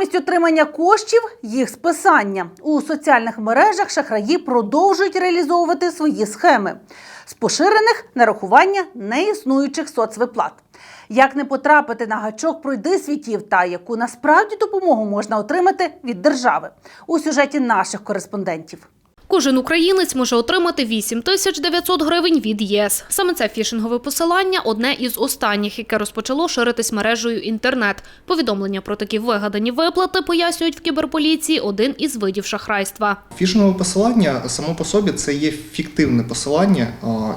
Замість отримання коштів їх списання у соціальних мережах шахраї продовжують реалізовувати свої схеми з поширених нарахування неіснуючих соцвиплат. Як не потрапити на гачок пройди світів та яку насправді допомогу можна отримати від держави у сюжеті наших кореспондентів. Кожен українець може отримати 8 тисяч 900 гривень від ЄС. Саме це фішингове посилання – одне із останніх, яке розпочало ширитись мережею інтернет. Повідомлення про такі вигадані виплати пояснюють в кіберполіції один із видів шахрайства. Фішингове посилання само по собі це є фіктивне посилання,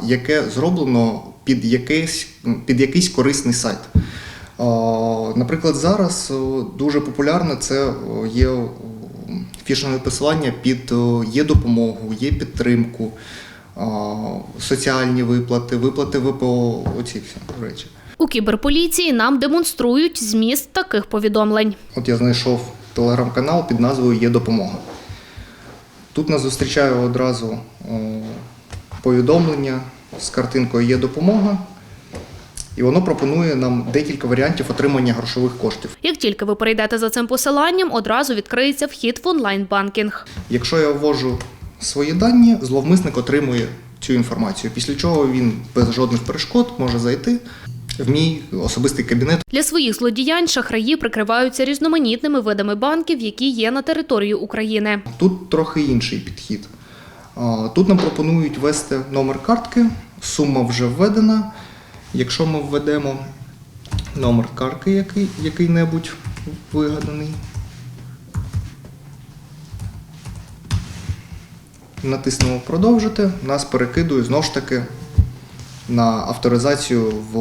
яке зроблено під якийсь, під якийсь корисний сайт. Наприклад, зараз дуже популярне це є о, фішингове посилання під є допомогу, є підтримку, соціальні виплати, виплати ВПО, оці всі речі. У кіберполіції нам демонструють зміст таких повідомлень. От я знайшов телеграм-канал під назвою Є допомога. Тут нас зустрічає одразу повідомлення з картинкою Є допомога, і воно пропонує нам декілька варіантів отримання грошових коштів. Як тільки ви перейдете за цим посиланням, одразу відкриється вхід в онлайн-банкінг. Якщо я ввожу свої дані, зловмисник отримує цю інформацію, після чого він без жодних перешкод може зайти в мій особистий кабінет Для своїх злодіянь шахраї прикриваються різноманітними видами банків, які є на території України. Тут трохи інший підхід. Тут нам пропонують ввести номер картки, сума вже введена. Якщо ми введемо номер карки який, який-небудь вигаданий, натиснемо продовжити, нас перекидує знову ж таки на авторизацію в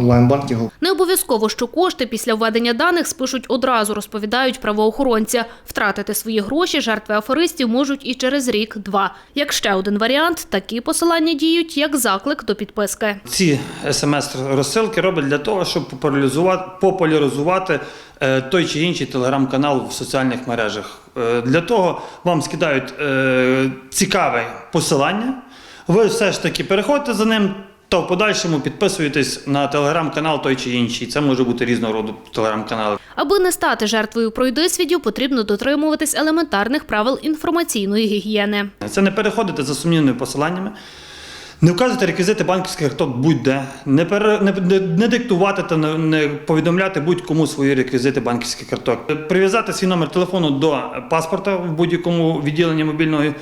онлайн-банкінгу. Не обов'язково, що кошти після введення даних спишуть одразу, розповідають правоохоронці. Втратити свої гроші жертви аферистів можуть і через рік-два. Як ще один варіант, такі посилання діють як заклик до підписки. Ці смс-розсилки роблять для того, щоб популяризувати, популяризувати е, той чи інший телеграм-канал в соціальних мережах. Е, Для того вам скидають е, цікаве посилання. Ви все ж таки переходите за ним. Та в подальшому підписуєтесь на телеграм-канал той чи інший. Це може бути різного роду телеграм-канали. Аби не стати жертвою пройдисвідів, потрібно дотримуватись елементарних правил інформаційної гігієни. Це не переходити за сумнівними посиланнями, не вказувати реквізити банківських карток будь-де, не, пере, не, не, не диктувати та не, не повідомляти будь-кому свої реквізити банківських карток. Прив'язати свій номер телефону до паспорта в будь-якому відділенні мобільного е,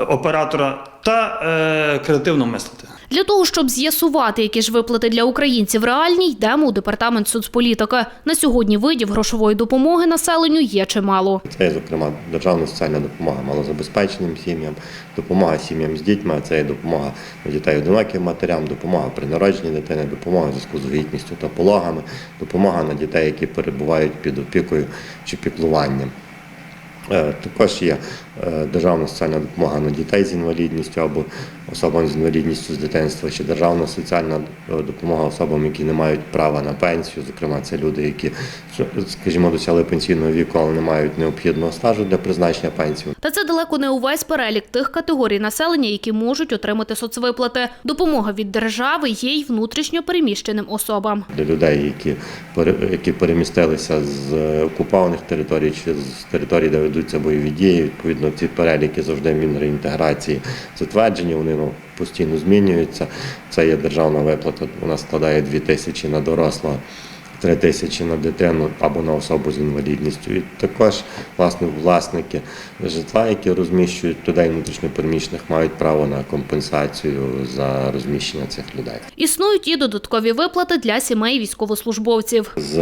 оператора та е, креативно мислити. Для того, щоб з'ясувати, які ж виплати для українців реальні, йдемо у департамент соцполітики. На сьогодні видів грошової допомоги населенню є чимало. Це, зокрема, державна соціальна допомога малозабезпеченим сім'ям, допомога сім'ям з дітьми, це допомога дітей одиноким матерям, допомога при народженні дитини, допомога в зв'язку з вагітністю та пологами, допомога на дітей, які перебувають під опікою чи піклуванням. Е, Також є е, державна соціальна допомога на дітей з інвалідністю або особам з інвалідністю з дитинства, чи державна соціальна е, допомога особам, які не мають права на пенсію. Зокрема, це люди, які, скажімо, досягли пенсійного віку, але не мають необхідного стажу для призначення пенсії. Та це далеко не увесь перелік тих категорій населення, які можуть отримати соцвиплати. Допомога від держави є й внутрішньо переміщеним особам. для людей, які, які перемістилися з окупованих територій чи з територій, де ведуться бойові дії. Відповідно, ці переліки завжди Мінреінтеграції затверджені, вони ну, постійно змінюються. Це є державна виплата, вона складає 2 тисячі на дорослого. 3 тисячі на дитину або на особу з інвалідністю. І також власне власники житла, які розміщують людей внутрішньопереміщених, мають право на компенсацію за розміщення цих людей. Існують і додаткові виплати для сімей військовослужбовців. з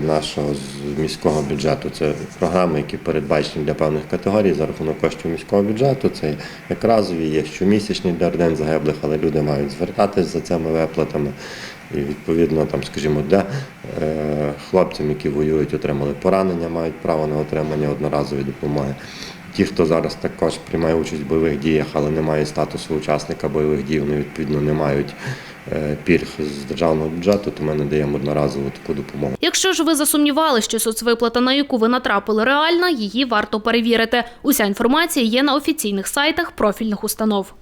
нашого з міського бюджету. Це програми, які передбачені для певних категорій за рахунок коштів міського бюджету. Це як разові, є щомісячні для родин загиблих, але люди мають звертатись за цими виплатами. І відповідно, там, скажімо, для е, хлопцям, які воюють, отримали поранення, мають право на отримання одноразової допомоги. Ті, хто зараз також приймає участь в бойових діях, але не має статусу учасника бойових дій, вони відповідно не мають е, пільг з державного бюджету, то ми надаємо одноразову таку допомогу. Якщо ж ви засумнівали, що соцвиплата, на яку ви натрапили, реальна, її варто перевірити. Уся інформація є на офіційних сайтах профільних установ.